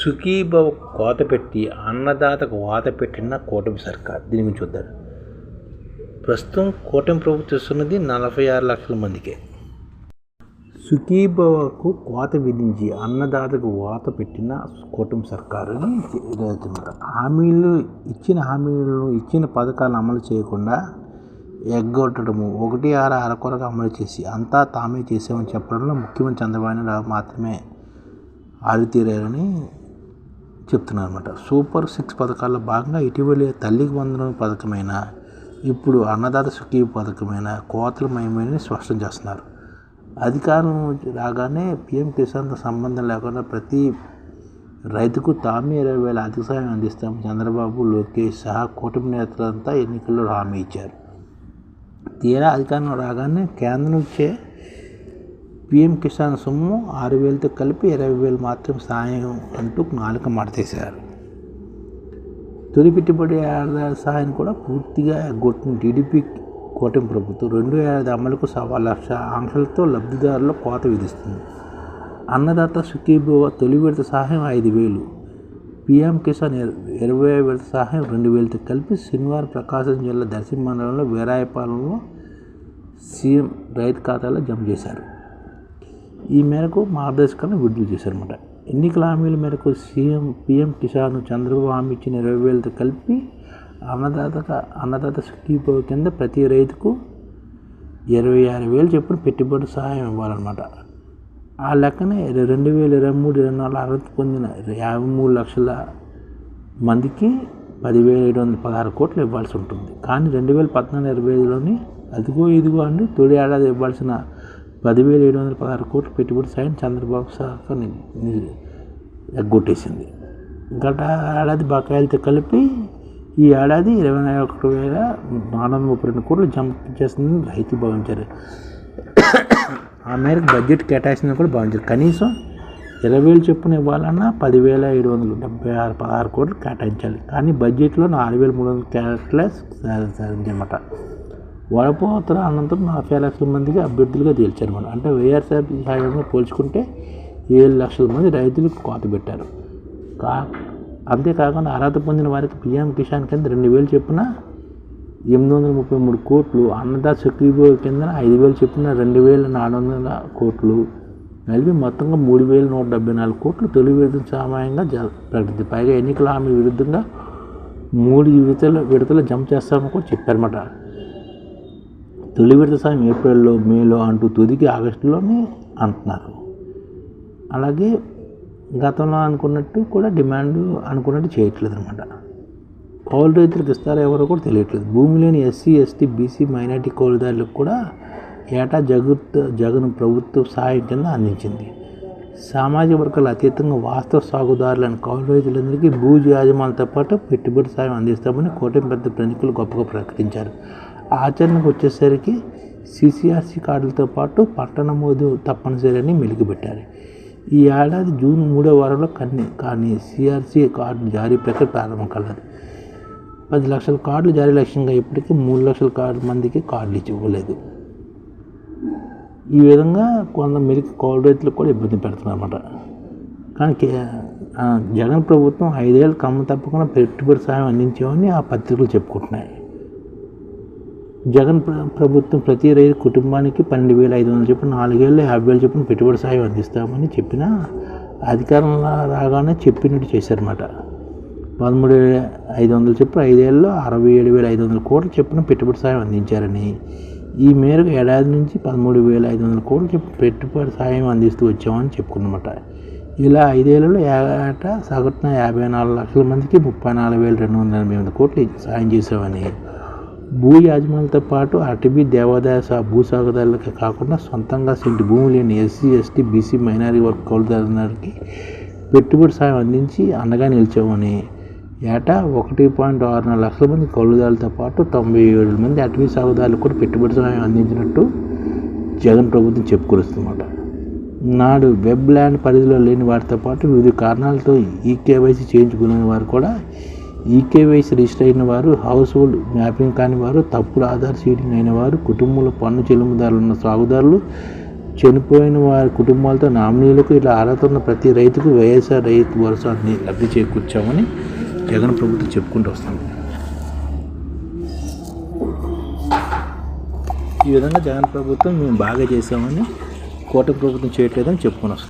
సుఖీభవ కోత పెట్టి అన్నదాతకు వాత పెట్టిన కూటమి సర్కార్. దీని గురించి చూద్దాం. ప్రస్తుతం కూటమి ప్రభుత్వం ఇస్తున్నది నలభై ఆరు లక్షల మందికే. సుఖీభవకు కోత విధించి అన్నదాతకు వాత పెట్టిన కూటమి సర్కారుని జరుగుతున్నారు హామీలు ఇచ్చిన హామీలను ఇచ్చిన పథకాలను అమలు చేయకుండా ఎగ్గొట్టడము ఒకటి ఆరు అరకొరగా అమలు చేసి అంతా తామే చేసామని చెప్పడంలో ముఖ్యమంత్రి చంద్రబాబు నాయుడు మాత్రమే ఆరితీరారని చెప్తున్నారు అనమాట సూపర్ సిక్స్ పథకాల్లో భాగంగా ఇటీవలే తల్లికి వందనం పథకమైన ఇప్పుడు అన్నదాత సుఖీ పథకమైన కోతలమయమని స్పష్టం చేస్తున్నారు. అధికారం రాగానే పీఎం కిసాన్తో సంబంధం లేకుండా ప్రతి రైతుకు తామే ఇరవై వేల ఆర్థిక సాయం అందిస్తాం చంద్రబాబు లోకేష్ సహా కూటమి నేతలంతా ఎన్నికల్లో హామీ ఇచ్చారు. తీరా అధికారం రాగానే కేంద్రం ఇచ్చే పిఎం కిసాన్ సొమ్ము ఆరు వేలతో కలిపి ఇరవై వేలు మాత్రం సాయం అంటూ నాలుక మాటేశారు తొలి పెట్టుబడి ఆదాయ సహాయం కూడా పూర్తిగా ఎగ్గొట్టిన టీడీపీ కూటమి ప్రభుత్వం రెండు ఏడాది అమలుకు సవా లక్ష ఆంక్షలతో లబ్ధిదారుల కోత విధిస్తుంది. అన్నదాత సుఖీభవ తొలి విడత సహాయం ఐదు వేలు పిఎం కిసాన్ ఇరవై విడత సహాయం రెండు వేలతో కలిపి శనివారం ప్రకాశం జిల్లా దర్శి మండలంలో వీరాయపాలెంలో సీఎం రైతు ఖాతాలో జమ చేశారు. ఈ మేరకు మార్గదర్శకాలను విడుదల చేశారన్నమాట. ఎన్నికల హామీల మేరకు సీఎం పిఎం కిసాన్ చంద్రబాబు హామీ ఇచ్చిన ఇరవై వేలతో కలిపి అన్నదాత అన్నదాత సుఖీభవ కింద ప్రతి రైతుకు ఇరవై ఆరు వేలు చొప్పున పెట్టుబడి సహాయం ఇవ్వాలన్నమాట. ఆ లెక్కనే రెండు వేల ఇరవై మూడు ఇరవై నాలుగు అర్హత పొందిన యాభై మూడు లక్షల మందికి పదివేల ఏడు వందల పదహారు కోట్లు ఇవ్వాల్సి ఉంటుంది. కానీ రెండు వేల పద్నాలుగు ఇరవై ఐదులోని అదిగో ఇదిగో అండి తొలి ఏడాది ఇవ్వాల్సిన పదివేల ఏడు వందల పదహారు కోట్లు పెట్టుబడి సాయం చంద్రబాబు సర్కార్ ఎగ్గొట్టేసింది గత ఏడాది బకాయిలతో కలిపి ఈ ఏడాది ఇరవై ఒకటి వేల నాలుగు వందల ముప్పై రెండు కోట్లు జమ చేస్తుందని రైతులు భావించారు ఆ మేరకు బడ్జెట్ కేటాయించిందని కూడా భావించారు కనీసం ఇరవై వేలు చొప్పున ఇవ్వాలన్నా పదివేల ఏడు వందలు డెబ్బై ఆరు పదహారు కోట్లు కేటాయించాలి కానీ బడ్జెట్లో నాలుగు వేల మూడు వందల కేటాయించలే సాధించమాట వడపోతల అనంతరం నలభై లక్షల మందికి అభ్యర్థులుగా తేల్చారన్నమాట అంటే వైఎస్ఆర్ హయాంలో పోల్చుకుంటే ఏడు లక్షల మంది రైతులకు కోత పెట్టారు. కా అంతేకాకుండా అర్హత పొందిన వారికి పిఎం కిసాన్ కింద రెండు వేలు చొప్పున ఎనిమిది వందల ముప్పై మూడు కోట్లు అన్నదా సుఖీభో కింద ఐదు వేలు చొప్పున రెండు వేల నాలుగు వందల కోట్లు కలిపి మొత్తంగా మూడు వేల నూట డెబ్బై నాలుగు కోట్లు తొలి విడుదల సామాన్యంగా జ ప్రకటించింది పైగా ఎన్నికల హామీ విరుద్ధంగా మూడు విడతల విడతలు జమ చేస్తామని కూడా చెప్పారన్నమాట. తొలి విడత సాయం ఏప్రిల్లో మేలో అంటూ తుదికి ఆగస్టులోనే అంటున్నారు. అలాగే గతంలో అనుకున్నట్టు కూడా డిమాండ్ అనుకున్నట్టు చేయట్లేదు అనమాట కౌలు రైతులకు ఇస్తారో ఎవరో కూడా తెలియట్లేదు. భూమి లేని ఎస్సీ ఎస్టీ బీసీ మైనార్టీ కౌలుదారులకు కూడా ఏటా జగత్ జగన్ ప్రభుత్వ సహాయం కింద అందించింది. సామాజిక వర్గాల అతీతంగా వాస్తవ సాగుదారులైన కౌలు రైతులందరికీ భూజ యాజమాన్యతో పాటు పెట్టుబడి సాయం అందిస్తామని కూటమి పెద్ద ప్రముఖులు గొప్పగా ప్రకటించారు. ఆచరణకు వచ్చేసరికి సిసిఆర్సి కార్డులతో పాటు పట్ట నమోదు తప్పనిసరి అని మెలిగిపెట్టారు ఈ ఏడాది జూన్ మూడో వారంలో కన్నీ కానీ సిఆర్సి కార్డు జారీ ప్రక్రియ ప్రారంభం కలదు. పది లక్షల కార్డులు జారీ లక్ష్యంగా ఇప్పటికీ మూడు లక్షల కార్డు మందికి కార్డులు ఇచ్చి ఇవ్వలేదు. ఈ విధంగా కొంత మెరికి కౌలు రైతులకు కూడా ఇబ్బంది పెడుతున్నారన్నమాట. కానీ జగన్ ప్రభుత్వం ఐదేళ్ళు క్రమం తప్పకుండా పెట్టుబడి సాయం అందించామని ఆ పత్రికలు చెప్పుకుంటున్నాయి. జగన్ ప్రభుత్వం ప్రతి రైతు కుటుంబానికి పన్నెండు వేల ఐదు వందలు చొప్పున నాలుగేళ్ళు యాభై వేలు చొప్పున పెట్టుబడి సాయం అందిస్తామని చెప్పిన అధికారంలో రాగానే చెప్పినట్టు చేశారన్నమాట. పదమూడు ఐదు వందలు చొప్పున ఐదేళ్ళలో అరవై ఏడు వేల ఐదు వందల కోట్ల చొప్పున పెట్టుబడి సాయం అందించారని. ఈ మేరకు ఏడాది నుంచి పదమూడు వేల ఐదు వందల కోట్ల చొప్పున పెట్టుబడి సాయం అందిస్తూ వచ్చామని చెప్పుకున్నమాట. ఇలా ఐదేళ్ళలో ఏట సగటున యాభై నాలుగు లక్షల మందికి ముప్పై నాలుగు వేల రెండు వందల ఎనభై ఎనిమిది కోట్లు సాయం చేసామని భూ యాజమాన్యాలతో పాటు అటవీ దేవాదాయ భూ సాగుదారులకే కాకుండా సొంతంగా సెంటి భూమి లేని SC ST BC minority work కౌలుదారులకి పెట్టుబడి సాయం అందించి అండగా నిలిచామని ఏటా ఒకటి పాయింట్ ఆరు నాలుగు లక్షల మంది కౌలుదారులతో పాటు తొంభై ఏడు మంది అటవీ సాగుదారులకు కూడా పెట్టుబడి సాయం అందించినట్టు జగన్ ప్రభుత్వం చెప్పుకొస్తుందన్నమాట నాడు వెబ్ ల్యాండ్ పరిధిలో లేని వారితో పాటు వివిధ కారణాలతో ఈ కేవైసీ చేయించుకునే వారు కూడా ఈకేవైసీ రిజిస్టర్ అయిన వారు హౌస్ హోల్డ్ మ్యాపింగ్ కాని వారు తప్పుడు ఆధార్ సీడింగ్ అయిన వారు కుటుంబంలో పన్ను చెల్లింపుదారులు ఉన్న సాగుదారులు చనిపోయిన వారి కుటుంబాలతో నామినీలకు ఇలా అర్హత ఉన్న ప్రతి రైతుకు వైఎస్ఆర్ రైతు భరోసాని లబ్ధి చేకూర్చామని జగన్ ప్రభుత్వం చెప్పుకుంటూ వస్తాం. ఈ విధంగా జగన్ ప్రభుత్వం మేము బాగా చేసామని కోట ప్రభుత్వం చేయట్లేదని చెప్పుకొని వస్తాం.